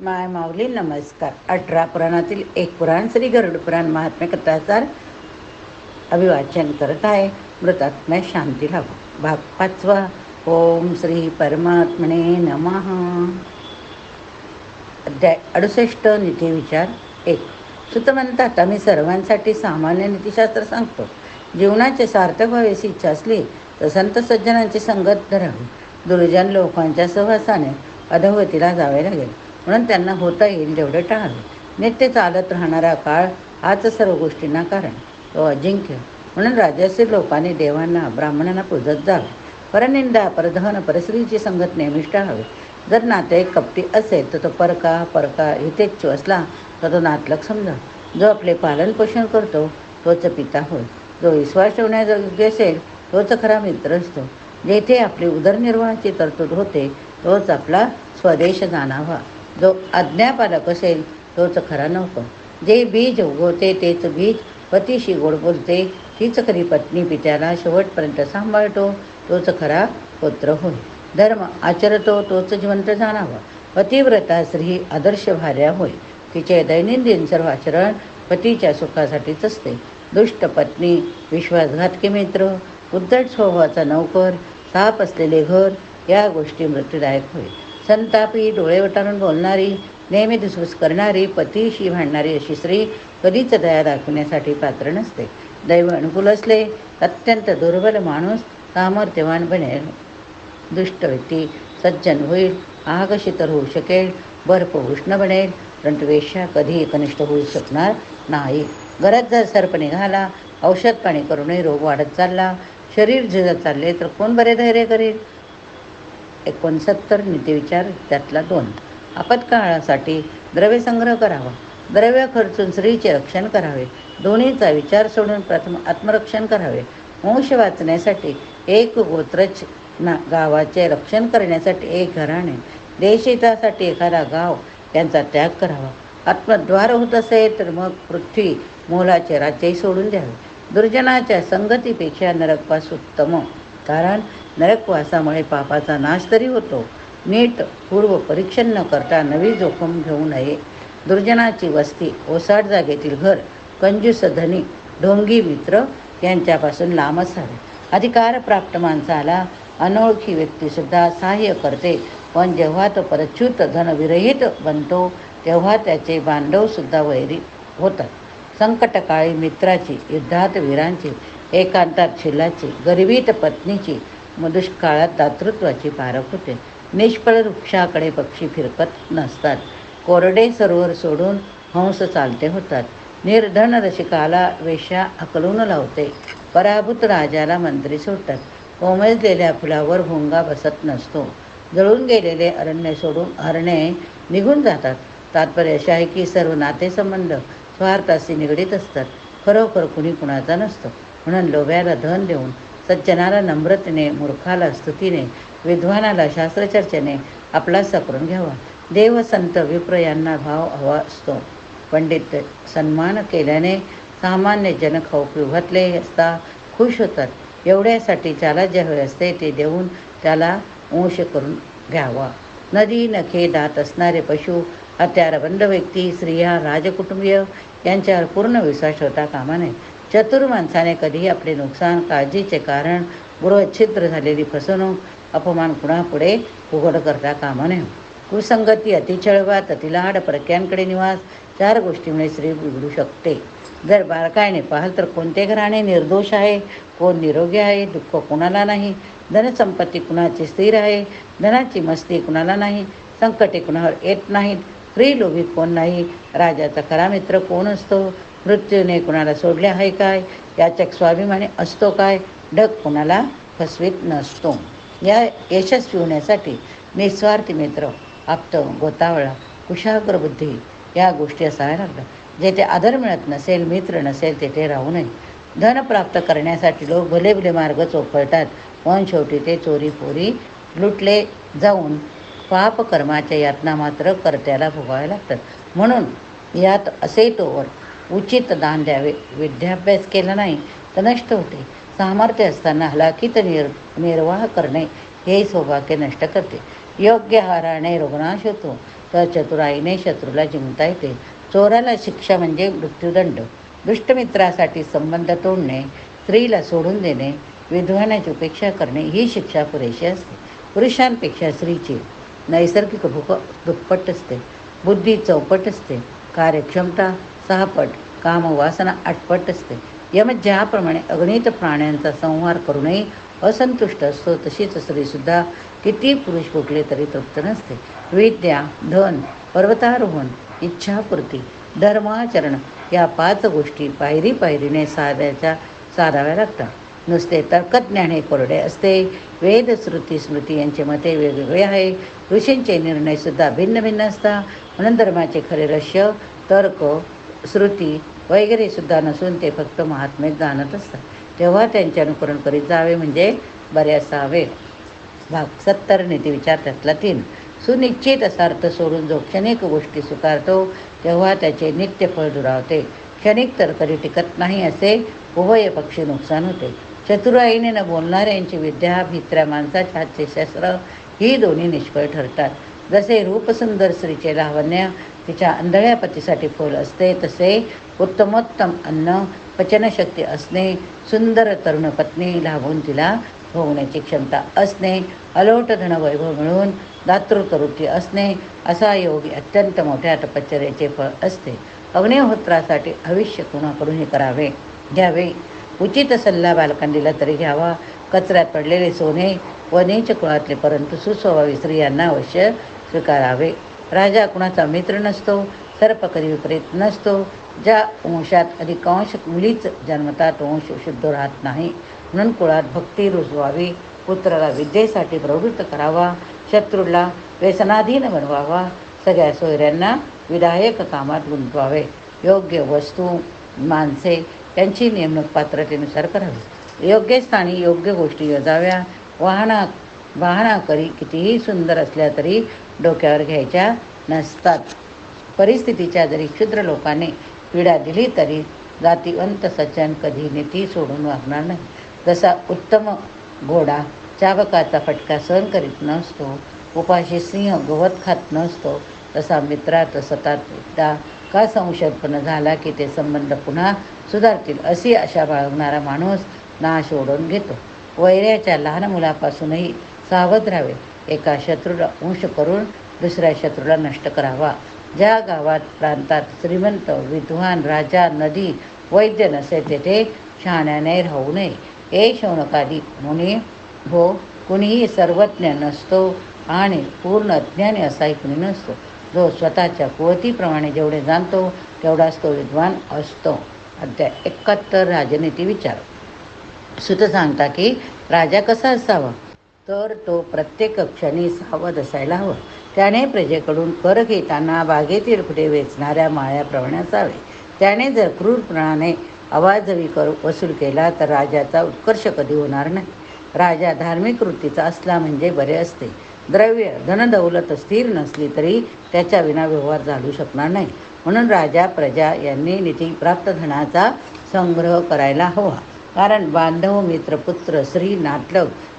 माय माऊली नमस्कार. अठरा पुराणातील एक पुराण श्री गरुड पुराण महात्म्य कथाचार अभिवाचन करत आहे. मृतात्म्या शांती लाभो. भाग पाचवा. ओम श्री परमात्मने नमः. अध्याय अडुसष्ट नीती विचार एक. सुत म्हणतात आम्ही सर्वांसाठी सामान्य नीतीशास्त्र सांगतो. जीवनाचे सार्थक व्हावीची इच्छा असली तर संत सज्जनांची संगत धरावी. दुर्जन लोकांच्या सहवासाने अधोगतीला जावे लागेल. म्हणून त्यांना होता येईल तेवढे टाळावे. नित्य चालत राहणारा काळ हाच सर्व गोष्टींना कारण. तो अजिंक्य. म्हणून राजसी लोकांनी देवांना ब्राह्मणांना पूजत जावे. परनिंदा परधन परस्त्रीची संगत नेहमीच टाळावी. जर नाते कपटी असेल तर तो परका परका हितेच्छू असला तर तो नातलक समजा जो आपले पालनपोषण करतो तोच पिता होय. जो विश्वास ठेवण्यायोग्य असेल तोच खरा मित्र असतो. जेथे आपली उदरनिर्वाहाची तरतूद होते तोच आपला स्वदेश जाणावा. जो आज्ञापालक असेल तोच खरा नव्हतो. जे बीज उगवते तेच बीज पतीशी गोड बोलते. तीच खरी पत्नी पित्याला शेवटपर्यंत सांभाळतो तोच खरा पुत्र होय. धर्म आचरतो तोच जिवंत जाणावा. पतिव्रता स्त्री आदर्श भार्या होय. तिचे दैनंदिन सर्व आचरण पतीच्या सुखासाठीच असते. दुष्ट पत्नी विश्वासघातकी मित्र उद्धट स्वभावाचा नौकर साप असलेले घर या गोष्टी मृत्यूदायक होय. संतापी डोळे वटारून बोलणारी नेहमी धुसफूस करणारी पतीशी भांडणारी अशी स्त्री कधीच दया दाखवण्यासाठी पात्र नसते. दैव अनुकूल असले अत्यंत दुर्बल माणूस सामर्थ्यवान बनेल दुष्ट व्यक्ती सज्जन होईल आग शीतल होऊ शकेल बर्फ उष्ण बनेल परंतु वेश्या कधी एकनिष्ठ होऊ शकणार नाही. घरात जर सर्प निघाला औषध पाणी करूनही रोग वाढत चालला शरीर झिजत चालले तर कोण बरे धैर्य करेल? एकोणसत्तर नीतिविचार त्यातला दोन. आपत्काळासाठी द्रव्य संग्रह करावा. द्रव्य खर्चून स्त्रीचे रक्षण करावे. दोन्हीचा विचार सोडून प्रथम आत्मरक्षण करावे. वंश वाचण्यासाठी एक गोत्रच ना गावाचे रक्षण करण्यासाठी एक घराणे. देशहितासाठी एखादा गाव यांचा त्याग करावा. आत्मद्वार होत असेल तर मग पृथ्वी मोलाचे राज्यही सोडून द्यावे. दुर्जनाच्या संगतीपेक्षा नरकपास उत्तम. कारण नरकवासामुळे पापाचा नाश तरी होतो. नीट पूर्व परीक्षण न करता नवी जोखम घेऊ नये. दुर्जनाची वस्ती ओसाड जागेतील घर कंजूस धनी ढोंगी मित्र यांच्यापासून लांब असावे अधिकार प्राप्त माणसाला अनोळखी व्यक्तीसुद्धा सहाय्य करते. पण जेव्हा तो परच्युत धनविरहित बनतो तेव्हा त्याचे बांधवसुद्धा वैरी होतात. संकटकाळी मित्राची युद्धात वीरांची एकांतात शिलाची गरिबीत पत्नीची मधुष्काळात दातृत्वाची पारख होते. निष्फळ वृक्षाकडे पक्षी फिरकत नसतात. कोरडे सरोवर सोडून हंस चालते होतात. निर्धन रसिकाला वेश्या अकलून लावते. पराभूत राजाला मंत्री सोडतात. कोमेजलेल्या फुलावर भोंगा बसत नसतो. जळून गेलेले अरण्य सोडून हरणे निघून जातात. तात्पर्य असे आहे की सर्व नातेसंबंध स्वार्थाशी निगडीत असतात. खरोखर कुणी कुणाचा नसतो. म्हणून लोभ्याला धन देऊन सज्जनाला नम्रतेने मूर्खाला स्तुतीने विद्वानाला शास्त्रचर्चेने आपलासा करून घ्यावा. देव संत विप्र यांना भाव हवा असतो. पंडित सन्मान केल्याने सामान्य जन खाऊ असता खुश होतात. एवढ्यासाठी ज्याला जे हवे असते ते देऊन त्याला अंश करून घ्यावा. नदी नखे दात असणारे पशु हत्यारबंद व्यक्ती स्त्रिया राजकुटुंबीय यांच्यावर पूर्ण विश्वास होता कामा नये. चतुर माणसाने कधीही आपले नुकसान काळजीचे कारण गृहच्छिद्र झालेली फसवणूक अपमान कुणापुढे उघड करता कामा नये. कुसंगती अतिछळवात अतिलाड परक्यांकडे निवास चार गोष्टीमुळे स्त्री बिघडू शकते. जर बारकाईने पाहाल तर कोणते घराणे निर्दोष आहे? कोण निरोगी आहे? दुःख कुणाला नाही? धनसंपत्ती कुणाची स्थिर आहे? धनाची मस्ती कुणाला नाही? संकटे कुणावर येत नाहीत? फ्री लोभी कोण नाही? राजाचा खरा मित्र कोण असतो? मृत्यूने कुणाला सोडले आहे काय? याच्या स्वाभिमानी असतो काय? ढग कुणाला फसवीत नसतो. या यशस्वी होण्यासाठी निस्वार्थी मित्र आप्त गोतावळा कुशाग्र बुद्धी या गोष्टी असाव्या लागतात. जेथे आदर मिळत नसेल मित्र नसेल तेथे राहू नये. धन प्राप्त करण्यासाठी लोक भले भले मार्ग चोखळतात पण शेवटी ते चोरी पोरी लुटले जाऊन पाप कर्माच्या यातना मात्र कर्त्याला भोगाव्या लागतात. म्हणून यात असे तोवर उचित दान द्यावे. विद्याभ्यास केला नाही तर नष्ट होते. सामर्थ्य असताना हलाखीत निर निर्वाह करणे हे सौभाग्य नष्ट करते. योग्य आहाराने रुग्णाश होतो. तर चतुराईने शत्रूला जिंकता येते. चोराला शिक्षा म्हणजे मृत्यूदंड. दुष्टमित्रासाठी संबंध तोडणे स्त्रीला सोडून देणे विधवानाची उपेक्षा करणे ही शिक्षा पुरेशी असते. पुरुषांपेक्षा स्त्रीची नैसर्गिक भूक दुप्पट असते बुद्धी चौपट असते कार्यक्षमता सहापट कामवासना आठपट असते यम ज्याप्रमाणे अगणित प्राण्यांचा संहार करूनही असंतुष्ट असतो तशीच स्त्रीसुद्धा किती पुरुष फुटले तरी तृप्त नसते. विद्या धन पर्वतारोहण इच्छापूर्ती धर्माचरण या पाच गोष्टी पायरी पायरीने साधायच्या साधाव्या लागतात. नुसते तर्कज्ञान हे कोरडे असते. वेद श्रुती स्मृती यांचे मते वेगवेगळे आहे. ऋषींचे निर्णयसुद्धा भिन्न भिन्न असतात. म्हणून धर्माचे खरे रहस्य तर्क श्रुती वगैरे सुद्धा नसून ते फक्त महात्मे जाणत असतात. तेव्हा त्यांचे अनुकरण करीत जावे म्हणजे बरे असावे. भाग सत्तर नीतिविचार त्यातला तीन. सुनिश्चित असा अर्थ सोडून जो क्षणिक गोष्टी स्वीकारतो तेव्हा त्याचे नित्य फळ दुरावते. क्षणिक तर कधी टिकत नाही असे उभय पक्षी नुकसान होते. चतुराईने न बोलणाऱ्यांची विद्या भित्र्या माणसाच्या हातचे शस्त्र ही दोन्ही निष्फळ ठरतात. जसे रूपसुंदर स्त्रीचे लावण्य तिच्या आंधळ्या पतीसाठी फुल असते तसे उत्तमोत्तम अन्न पचनशक्ती असणे सुंदर तरुण पत्नी लाभून तिला भोगण्याची क्षमता असणे अलोट धनवैभव मिळून दातृत्ववृत्ती असणे असा योग अत्यंत मोठ्या तपश्चर्याचे फळ असते. अग्निहोत्रासाठी आयुष्य कुणाकडूनही करावे. घ्यावे. उचित सल्ला बालकांना दिला तरी घ्यावा. कचऱ्यात पडलेले सोने व नीच कुळातले परंतु सुस्वभावी स्त्रियांना अवश्य स्वीकारावे. राजा कुणाचा मित्र नसतो सर्प कधी विपरीत नसतो. ज्या वंशात अधिकांश मुलीच जन्मतात वंश शुद्ध राहत नाही. म्हणून कुळात भक्ती रुजवावी पुत्राला विद्येसाठी प्रवृत्त करावा शत्रूला व्यसनाधीन बनवावा. सगळ्या सोयऱ्यांना विधायक कामात गुंतवावे. योग्य वस्तू माणसे त्यांची नेमणूक पात्रतेनुसार करावी. योग्य स्थानी योग्य गोष्टी योजाव्या. वाहना वाहनाकरी कितीही सुंदर असल्या तरी डोक्यावर घ्यायच्या नसतात. परिस्थितीच्या जरी क्षुद्र लोकांनी पीडा दिली तरी जातीवंत सज्जन कधी नीती सोडून वागणार नाही. जसा उत्तम घोडा चाबकाचा फटका सहन करीत नसतो उपाशी सिंह गवत खात नसतो तसा मित्रात सतात एकदा का संशय उत्पन्न झाला की ते संबंध पुन्हा सुधारतील? अशी आशा बाळगणारा माणूस नाश ओढून घेतो. वैऱ्याच्या लहान मुलापासूनही सावध राहावे. एका शत्रूला अंश करून दुसऱ्या शत्रूला नष्ट करावा. ज्या गावात प्रांतात श्रीमंत विद्वान राजा नदी वैद्य नसे तेथे शहाण्याने राहू नये. ए शौनकादी मुनी हो कुणीही सर्वज्ञ नसतो आणि पूर्ण ज्ञानी असाही कुणी नसतो. जो स्वतःच्या कुवतीप्रमाणे जेवढे जाणतो तेवढाच तो विद्वान असतो. अध्याय एकाहत्तर राजनीती विचार. सुत सांगता की राजा कसा असावा? तर तो प्रत्येक क्षणी सावध असायला हवं. त्याने प्रजेकडून कर घेताना बागेतील पुढे वेचणाऱ्या माळ्याप्रमाणे असावे त्याने जर क्रूरपणाने आवाजवी कर वसूल केला तर राजाचा उत्कर्ष कधी होणार नाही. राजा धार्मिक वृत्तीचा असला म्हणजे बरे असते. द्रव्य धनदौलत स्थिर नसली तरी त्याच्या विना व्यवहार चालू शकणार नाही. म्हणून राजा प्रजा यांनी निधी प्राप्त धनाचा संग्रह करायला हवा. कारण बांधव मित्रपुत्र श्री स्त्री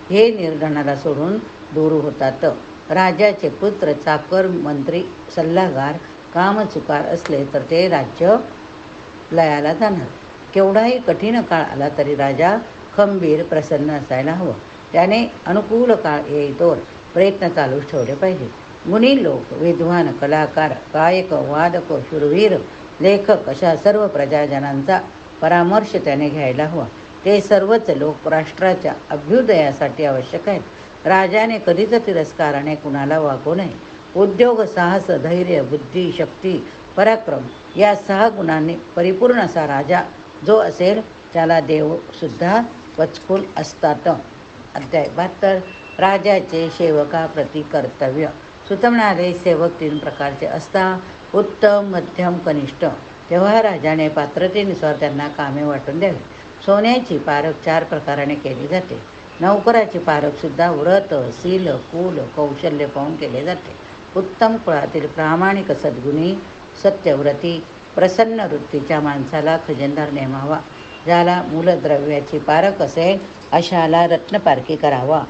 हे निर्धनाला सोडून दूर होतात. राजाचे पुत्र चाकर मंत्री सल्लागार कामचुकार असले तर ते राज्य लयाला जाणार. केवढाही कठीण काळ आला तरी राजा खंबीर प्रसन्न असायला हवं. त्याने अनुकूल काळ येईतोवर प्रयत्न चालूच ठेवले पाहिजे. गुणी लोक विद्वान कलाकार गायक वादक शूरवीर लेखक अशा सर्व प्रजाजनांचा परामर्श त्याने घ्यायला हवा. ते सर्वच लोक राष्ट्राच्या अभ्युदयासाठी आवश्यक आहेत. राजाने कधीच तिरस्काराने कुणाला वागू नये. उद्योग साहस धैर्य बुद्धी शक्ती पराक्रम या सहा गुणांनी परिपूर्ण असा राजा जो असेल त्याला देवसुद्धा पचकून असतात. अध्याय बहात्तर. राजाचे सेवकाप्रती कर्तव्य. सुतमणारे सेवक तीन प्रकारचे असतात उत्तम मध्यम कनिष्ठ. तेव्हा राजाने पात्रतेनुसार त्यांना कामे वाटून द्यावी. सोन्याची पारख चार प्रकाराने केली जाते. नौकराची पारखसुद्धा व्रत सील कुल कौशल्य पाहून केले जाते. उत्तम कुळातील प्रामाणिक सद्गुणी सत्यव्रती प्रसन्न वृत्तीच्या माणसाला खजिनदार नेमावा. ज्याला मूलद्रव्याची पारख असेल अशाला रत्नपारखी करावा.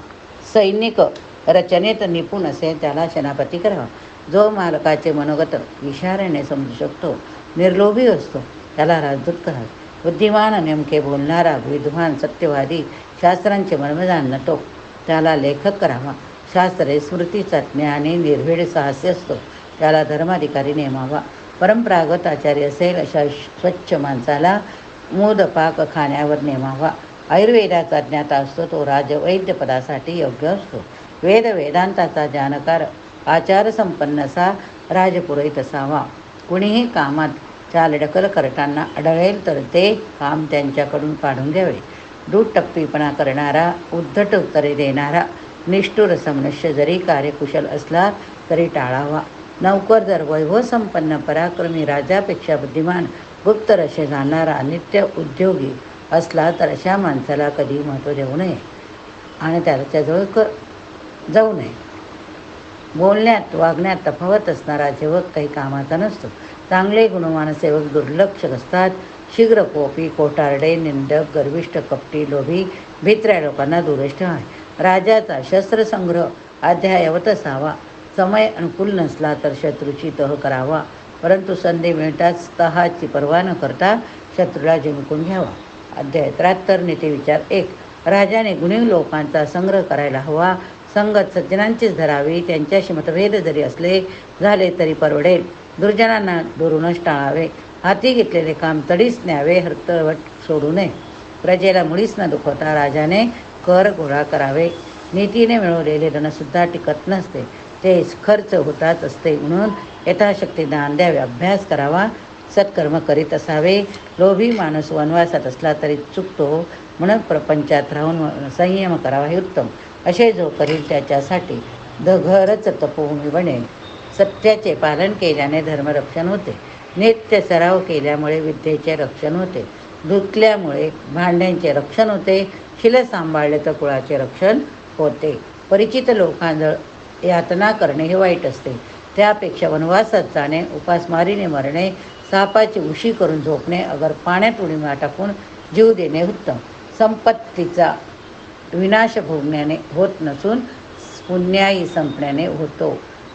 सैनिक रचनेत निपुण असेल त्याला सेनापती करावा. जो मालकाचे मनोगत इशाऱ्याने समजू शकतो निर्लोभी असतो त्याला राजदूत करावे. बुद्धिमान नेमके बोलणारा विद्वान सत्यवादी शास्त्रांचे मर्म नटो त्याला लेखक करावा. शास्त्रे स्मृतीचा ज्ञाने निर्भीड साहस्य असतो. त्याला धर्माधिकारी नेमावा. परंपरागत आचार्य असेल अशा स्वच्छ माणसाला मोदपाक खाण्यावर नेमावा. आयुर्वेदाचा ज्ञाता असतो तो राजवैद्यपदासाठी योग्य असतो. वेद वेदांताचा जाणकार आचार संपन्न असा राजपुरोहित असावा. कुणीही कामात चालढकल करताना आढळेल तर ते काम त्यांच्याकडून काढून द्यावे दूटप्पीपणा करणारा उद्धट उत्तरे देणारा निष्ठुर समनुष्य जरी कार्यकुशल असला तरी टाळावा. नौकर जर वैभव संपन्न पराक्रमी राजापेक्षा बुद्धिमान गुप्त रसे जाणणारा नित्य उद्योगी असला तर अशा माणसाला कधी महत्त्व देऊ नये आणि त्याच्याजवळ क जाऊ नये. बोलण्यात वागण्यात तफावत असणारा सेवक काही कामाचा नसतो. चांगले गुणवान सेवक दुर्लक्ष असतात शीघ्र कोपी कोटारडे निंदक गर्विष्ठ कपटी लोभी भित्र्या लोकांना दुरष्ट आहे. राजाचा शस्त्रसंग्रह अध्यायवत असावा. समय अनुकूल नसला तर शत्रूची तह करावा. परंतु संधी मिळताच तहाची पर्वा न करता शत्रूला जिंकून घ्यावा. अध्याय त्र्याहत्तर नीती विचार एक. राजाने गुन्हे लोकांचा संग्रह करायला हवा. संगत सज्जनांचीच धरावी. त्यांच्याशी मतभेद जरी असले झाले तरी परवडेल. दुर्जनांना दुरूनच टाळावे. हाती घेतलेले काम तडीच न्यावे. हरतवट सोडू नये. प्रजेला मुळीच न दुखवता राजाने कर गोळा करावे. नीतीने मिळवलेले धनसुद्धा टिकत नसते. तेच खर्च होतात असते म्हणून यथाशक्ती दान द्यावे. अभ्यास करावा. सत्कर्म करीत असावे. लोभी माणूस वनवासात असला तरी चुकतो. म्हणून प्रपंचात राहून संयम करावा हे उत्तम. असे जो करील त्याच्यासाठी दघरच तपोभूमी बनेल सत्याचे पालन केल्याने धर्मरक्षण होते. नित्य सराव केल्यामुळे विद्येचे रक्षण होते. धुतल्यामुळे भांड्यांचे रक्षण होते. शिल सांभाळले तर कुळाचे रक्षण होते. परिचित लोकांजवळ यातना करणे हे वाईट असते. त्यापेक्षा वनवासात जाणे उपासमारीने मरणे सापाची उशी करून झोपणे अगर पाण्यात उडी टाकून जीव देणे उत्तम. संपत्तीचा विनाश भोगण्याने होत नसून पुण्याई संपण्याने होतो.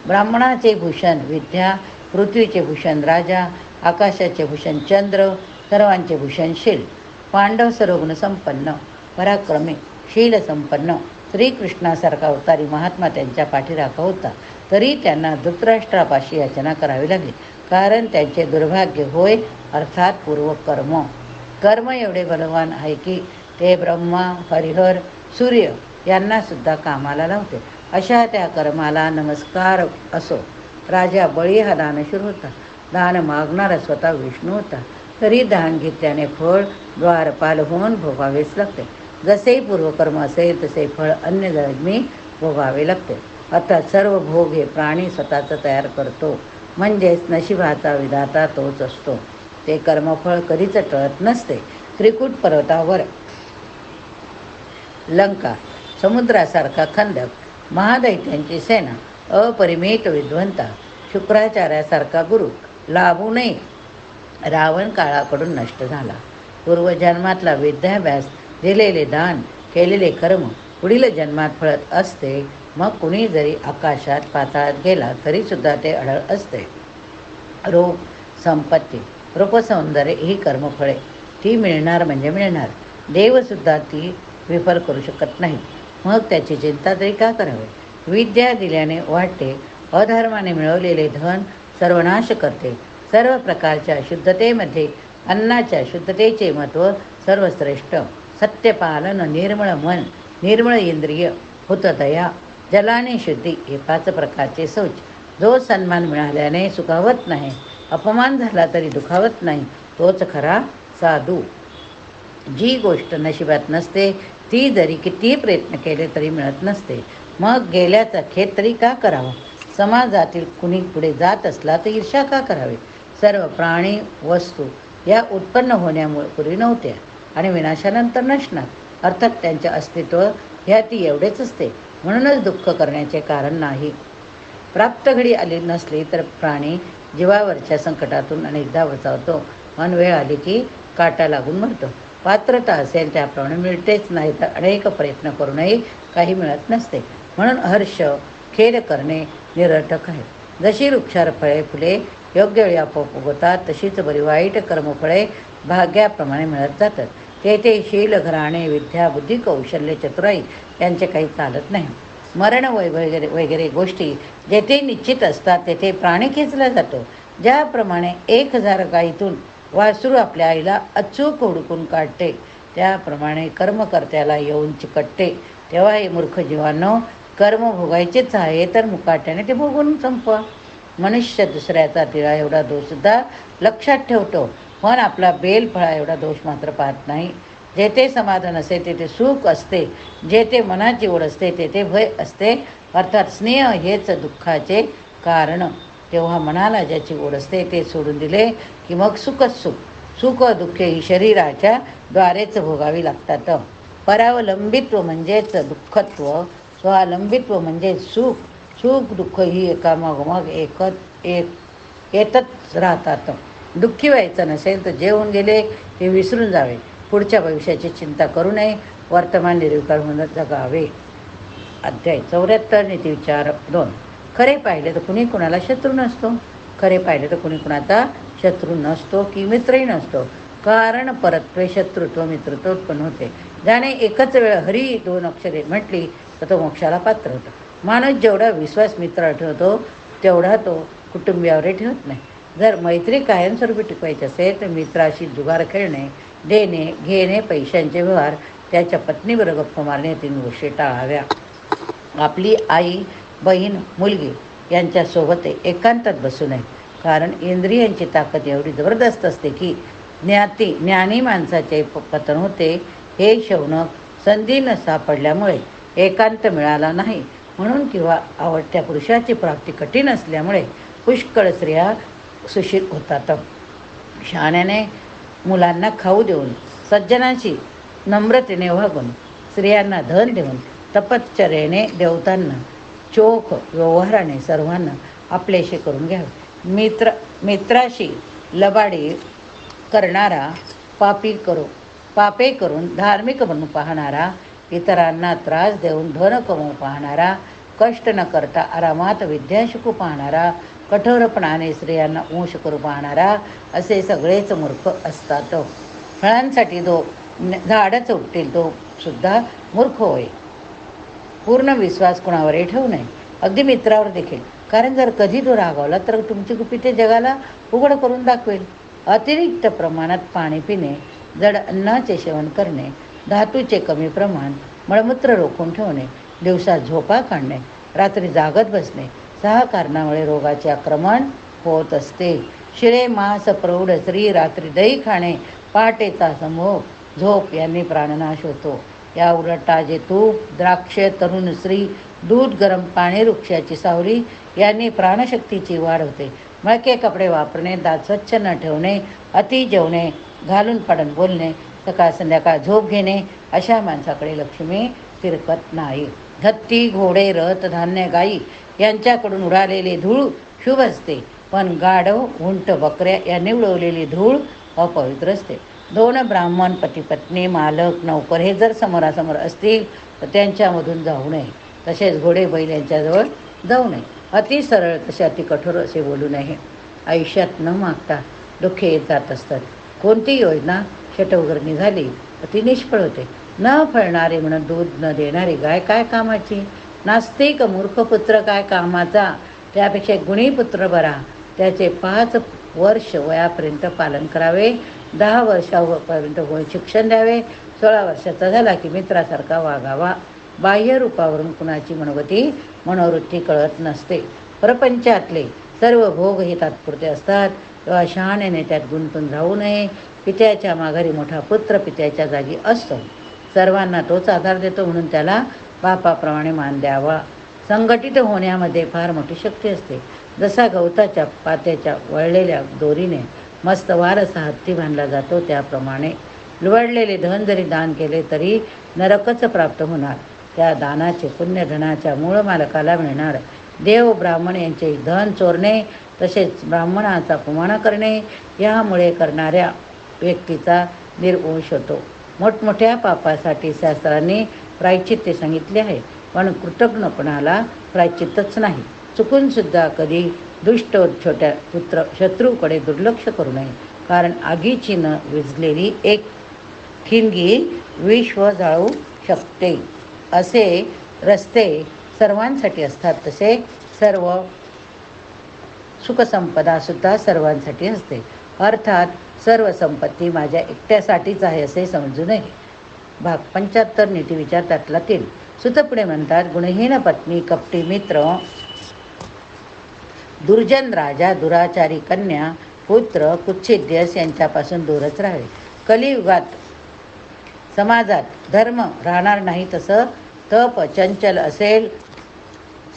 ब्राह्मणाचे भूषण विद्या पृथ्वीचे भूषण राजा आकाशाचे भूषण चंद्र सर्वांचे भूषण शील. पांडव सर्वगुण संपन्न पराक्रमी शील संपन्न. श्रीकृष्णासारखा अवतारी महात्मा त्यांच्या पाठीराखा होता. तरी त्यांना धृतराष्ट्रापाशी याचना करावी लागली. कारण त्यांचे दुर्भाग्य होय अर्थात पूर्वकर्म. कर्म एवढे बलवान आहे की ते ब्रह्मा हरिहर सूर्य यांना सुद्धा कामाला लावते. अशा त्या कर्माला नमस्कार असो. राजा बळी हा दानशूर होता. दान मागणारा स्वतः विष्णू होता. तरी दान घेतल्याने फळ द्वारपाल होऊन भोगावेच लागते. जसे पूर्वकर्म असेल तसे फळ अन्य जन्मी भोगावे लागते. अर्थात सर्व भोग हे प्राणी स्वतःचं तयार करतो. म्हणजेच नशिबाचा विधाता तोच असतो. ते कर्मफळ कधीच टळत नसते. त्रिकूट पर्वतावर. लंका समुद्रासारखा खंदक महादैत्यांची सेना अपरिमित विध्वंता शुक्राचार्यासारखा गुरु लाभू नये. रावण काळाकडून नष्ट झाला. पूर्वजन्मातला विद्याभ्यास दिलेले दान केलेले कर्म पुढील जन्मात फळत असते. मग कुणी जरी आकाशात पाताळात गेला तरीसुद्धा ते अढळ असते. रोग संपत्ती रूपसौंदर्य ही कर्मफळे. ती मिळणार म्हणजे मिळणार. देवसुद्धा ती विफल करू शकत नाही. मग त्याची चिंता तरी का करावी? विद्या दिल्याने वाटते अधर्माने मिळवलेले धन सर्वनाश करते. सर्व प्रकारच्या शुद्धतेमध्ये अन्नाच्या शुद्धतेचे महत्त्व सर्वश्रेष्ठ. सत्यपालन निर्मळ मन निर्मळ इंद्रिय हुतदया जलाने शुद्धी हे पाच प्रकारचे शौच. जो सन्मान मिळाल्याने सुखावत नाही अपमान झाला तरी दुखावत नाही तोच खरा साधू. जी गोष्ट नशिबात नसते ती जरी कितीही प्रयत्न केले तरी मिळत नसते. मग गेल्याचा खेद तरी का करावा? समाजातील कुणी पुढे जात असला तर ईर्षा का करावी? सर्व प्राणी वस्तू या उत्पन्न होण्यामुळे पूर्वी नव्हत्या आणि विनाशानंतर नसणार. अर्थात त्यांचे अस्तित्व ह्या ती एवढेच असते. म्हणूनच दुःख करण्याचे कारण नाही. प्राप्त घडी आली नसली तर प्राणी जीवावरच्या संकटातून अनेकदा बचावतो पण वेळ आली की काटा लागून मरतो. पात्रता असेल त्याप्रमाणे मिळतेच नाही तर अनेक प्रयत्न करूनही काही मिळत नसते. म्हणून हर्ष खेद करणे निरर्थक आहे. जशी वृक्षार फळे फुले योग्य वेळी आपोआप उगवतात तशीच बरी वाईट कर्मफळे भाग्याप्रमाणे मिळत जातात. तेथे शील घराणे विद्या बुद्धी कौशल्य चतुराई यांचे काही चालत नाही. मरण वगैरे वगैरे गोष्टी जेथे निश्चित असतात तेथे प्राणी खेचला जातो. ज्याप्रमाणे एक हजार गायीतून वासरू आपल्या आईला अचूक हुडकून काढते त्याप्रमाणे कर्मकर्त्याला येऊन चिकटते. तेव्हा हे मूर्ख जीवांनो कर्म भोगायचेच आहे तर मुकाट्याने ते भोगून संपवा. मनुष्य दुसऱ्याचा तिळा एवढा दोषसुद्धा लक्षात ठेवतो. पण आपला बेल फळा एवढा दोष मात्र पाहत नाही. जेथे समाधान असते तेथे सुख असते. जेथे मनाची ओढ असते तेथे भय असते. अर्थात स्नेह हेच दुःखाचे कारण. तेव्हा मनाला ज्याची ओढ असते ते सोडून दिले की मग सुखच सुख. सुख दुःखे ही शरीराच्या द्वारेच भोगावी लागतात. परावलंबित्व म्हणजेच दुःखत्व. स्वावलंबित्व म्हणजे सुख. सुख दुःख ही एकामागोमाग एकत एक येतच राहतात. दुःखी व्हायचं नसेल तर जे होऊन गेले हे विसरून जावे. पुढच्या भविष्याची चिंता करू नये. वर्तमान निर्विकार होऊन जगावे. अध्याय चौऱ्याहत्तर नीतिविचार दोन. खरे पाहिले तर कुणी कुणाला शत्रू नसतो? खरे पाहिले तर कुणी कुणाचा शत्रू नसतो की मित्रही नसतो? कारण परत्वे शत्रुत्व मित्रत्व उत्पन्न होते. ज्याने एकच वेळ हरी दोन अक्षरे म्हटली तर तो मोक्षाला पात्र होतो. माणूस जेवढा विश्वास मित्र ठेवतो तेवढा तो कुटुंबियावरही ठेवत नाही. जर मैत्री कायमस्वरूपी टिकवायची असेल तर मित्राशी जुगार खेळणे देणे घेणे पैशांचे व्यवहार त्याच्या पत्नीबरोबर गप्पा मारणे या तीन गोष्टी टाळाव्या. आपली आई बहीण मुलगी यांच्यासोबत एकांतात बसू नये. कारण इंद्रियांची ताकद एवढी जबरदस्त असते की ज्ञाती ज्ञानी माणसाचे प- पतन होते हे शौनक संधी न सापडल्यामुळे एकांत मिळाला नाही. म्हणून किंवा आवडत्या पुरुषाची प्राप्ती कठीण असल्यामुळे पुष्कळ स्त्रिया सुशील होतात शहाण्याने मुलांना खाऊ देऊन सज्जनांशी नम्रतेने वागून स्त्रियांना धन देऊन तपश्चर्याने देवतांना चोख व्यवहाराने सर्वांना आपलेशी करून घ्यावे. मित्र मित्राशी लबाडी करणारा पापी करू पापे करून धार्मिक म्हणून पाहणारा इतरांना त्रास देऊन धन कमवू पाहणारा कष्ट न करता आरामात विद्या शिकू पाहणारा कठोरपणाने स्त्रियांना अंश करू पाहणारा असे सगळेच मूर्ख असतात. फळांसाठी तो झाडच उपटेल तो सुद्धा मूर्ख होय. पूर्ण विश्वास कुणावरही ठेवू नये. अगदी मित्रावर देखील. कारण जर कधी तो रागावला तर तुमची गुपिते जगाला उघड करून दाखवेल. अतिरिक्त प्रमाणात पाणी पिणे जड अन्नाचे सेवन करणे धातूचे कमी प्रमाण मळमूत्र रोखून ठेवणे दिवसात झोपा काढणे रात्री जागत बसणे सहा कारणामुळे रोगाचे आक्रमण होत असते. शिळे मांस प्रौढ स्त्री रात्री दही खाणे पहाटेचा समूह झोप यांनी प्राणनाश होतो. या उलट ताजे तूप द्राक्ष तरुण स्त्री दूध गरम पाणी वृक्षाची सावली यांनी प्राणशक्तीची वाढ होते. मळके कपडे वापरणे दात स्वच्छ न ठेवणे अति जेवणे घालून पाडून बोलणे सकाळ संध्याकाळ झोप घेणे अशा माणसाकडे लक्ष्मी फिरकत नाही. हत्ती घोडे रथ धान्य गायी यांच्याकडून उडालेले धूळ शुभ असते पण गाढव उंट बकऱ्या यांनी उडवलेली धूळ अपवित्र असते. दोन ब्राह्मण पती पत्नी मालक नौकर हे जर समोरासमोर असतील तर त्यांच्यामधून जाऊ नये. तसेच घोडे बैल यांच्याजवळ जाऊ नये. अति सरळ तसे अति कठोर असे बोलू नये. आयुष्यात न मागता दुःखे येत जात असतात. कोणती योजना शटवगरणी झाली तर ती निष्फळ होते. न फळणारे म्हणून दूध न देणारी गाय काय कामाची? नास्तिक मूर्ख पुत्र काय कामाचा? त्यापेक्षा गुणी पुत्र बरा. त्याचे पाच वर्ष वयापर्यंत पालन करावे. दहा वर्षापर्यंत होय शिक्षण द्यावे. सोळा वर्षाचा झाला की मित्रासारखा वागावा. बाह्य रूपावरून कुणाची मनोगती मनोवृत्ती कळत नसते. प्रपंचातले सर्व भोग हे तात्पुरते असतात. तेव्हा शहाण्याने त्यात गुंतून राहू नये. पित्याच्या माघारी मोठा पुत्र पित्याच्या जागी असतो. सर्वांना तोच आधार देतो म्हणून त्याला बापाप्रमाणे मान द्यावा. संघटित होण्यामध्ये फार मोठी शक्ती असते. जसा गवताच्या पात्याच्या वळलेल्या दोरीने मस्त वारसा हत्ती बांधला जातो त्याप्रमाणे लुवडलेले धन जरी दान केले तरी नरकच प्राप्त होणार. त्या दानाचे पुण्य धनाच्या मूळ मालकाला मिळणार. देव ब्राह्मण यांचे धन चोरणे तसेच ब्राह्मणाचा कुमाणा करणे यामुळे करणाऱ्या व्यक्तीचा निर्वंश होतो. मोठमोठ्या पापासाठी शास्त्रांनी प्रायचित्ते सांगितले आहे. पण कृतज्ञपणाला प्रायचित्तच नाही. चुकूनसुद्धा कधी दुष्ट छोट्या पुत्र शत्रूकडे दुर्लक्ष करू नये. कारण आगीची न विजलेली एक ठिणगी विश्व जाळू शकते. असे रस्ते सर्वांसाठी असतात. तसे सर्व सुखसंपदासुद्धा सर्वांसाठी असते. अर्थात सर्व संपत्ती माझ्या एकट्यासाठीच आहे असे समजू नये. भाग पंच्याहत्तर नीती विचार त्यातला तीन. सुत पुढे म्हणतात गुणहीन पत्नी कपटी मित्र दुर्जन राजा दुराचारी कन्या पुत्र कुच्छिद्यस यांच्यापासून दूरच राहावे. कलियुगात समाजात धर्म राहणार नाही तसं तप चंचल असेल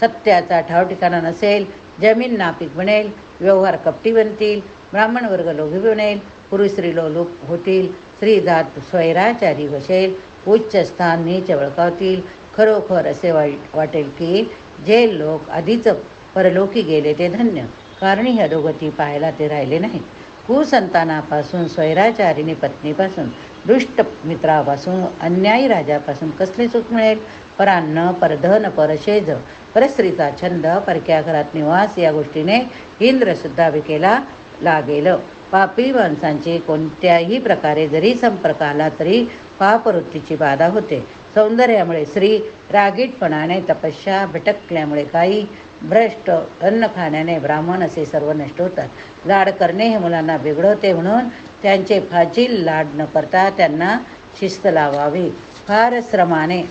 सत्याचा ठाव ठिकाणा नसेल जमीन नापीक बनेल व्यवहार कपटी बनतील ब्राह्मण वर्ग लोभी बनेल पुरुष स्त्री लोलूप होतील स्त्रीजात स्वैराचारी बसेल उच्च स्थान नीच वळकावतील खरोखर असे वाईट वाटेल की जे लोक आधीच परलोकी गेले ते धन्य. कारण ह्या अधोगती पाहायला ते राहिले नाहीत. कुसंतानापासून स्वैराचारिणी पत्नीपासून दुष्ट मित्रापासून अन्यायी राजापासून कसले सुख मिळेल? परान्न परधन परशेज परस्त्रीचा छंद परक्या घरात निवास या गोष्टीने इंद्रसुद्धा विकेला लागेल. पापी माणसांची कोणत्याही प्रकारे जरी संपर्क आला तरी पापवृत्तीची बाधा होते. सौंदर्यामुळे स्त्री रागीटपणाने तपस्या भटकल्यामुळे काही भ्रष्ट अन्न खाण्याने ब्राह्मण असे सर्व नष्ट होतात. लाड करणे हे मुलांना बिघडवते म्हणून त्यांचे फाजील लाड न करता त्यांना शिस्त लावावी. फार श्रमाने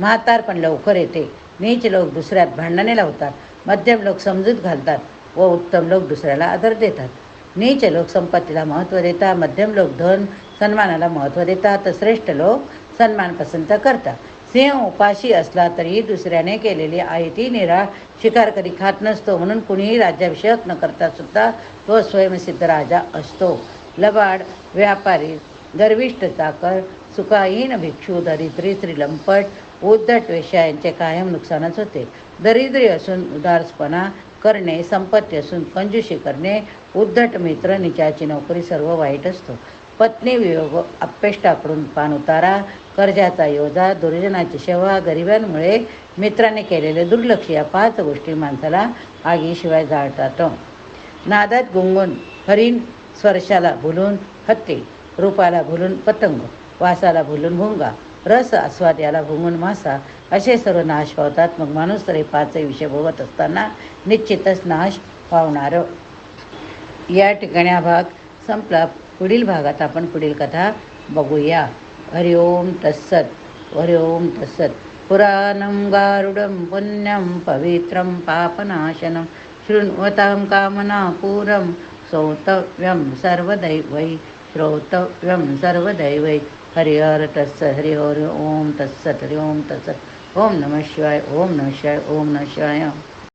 म्हातारपण लवकर येते. नीच लोक दुसऱ्यात भांडणे लावतात. मध्यम लोक समजूत घालतात व उत्तम लोक दुसऱ्याला आदर देतात. नीच लोक संपत्तीला महत्त्व देतात मध्यम लोक धन सन्मानाला महत्त्व देतात तर श्रेष्ठ लोक सन्मान पसंत करतात. सिंह उपाशी असला तरी दुसऱ्याने केलेली आयती निरा शिकार कधी खात नसतो म्हणून कुणीही राज्याभिषेक न करता सुद्धा तो स्वयंसिद्ध राजा असतो. लबाड व्यापारी गर्विष्ठ चाकर सुखाहीन भिक्षू दरिद्री स्त्रीलंपट उद्धट वेश्या यांचे कायम नुकसानच होते. दरिद्री असून उदारसपणा करणे संपत्ती असून कंजूशी करणे उद्धट मित्र निचाची नोकरी सर्व वाईट असतो. पत्नी वियोग अपेष्टाकडून पान उतारा कर्जाचा योजा दुर्जनाची सेवा गरिबांमुळे मित्राने केलेले दुर्लक्ष या पाच गोष्टी माणसाला आगीशिवाय जाळतात. नादात गुंगून हरिण स्वर्शाला भुलून हत्ती रूपाला भुलून पतंग वासाला भुलून भुंगा रस आस्वाद याला घुमून मासा. असे सर्व नाश पावतात मग माणूस तरी पाचही विषय भोगत असताना निश्चितच नाश पावणार या ठिकाणी हा भाग संपला. पुढील भागात आपण पुढील कथा बघूया. हरिओम तत्सत. हरिओम तत्सत. पुराणं गारुडं पुण्यं पवित्रं पापनाशनं. शृण्वतां कामनापूरं श्रोतव्यं सर्वदैवै. श्रोतव्यं सर्वदैवै. हरिहर तत्स तत्सत हरि हरि ओम तत्सत हरि ओम तत्सत ओम नमः शिवाय ओम नमः शिवाय ओम नमः शिवाय।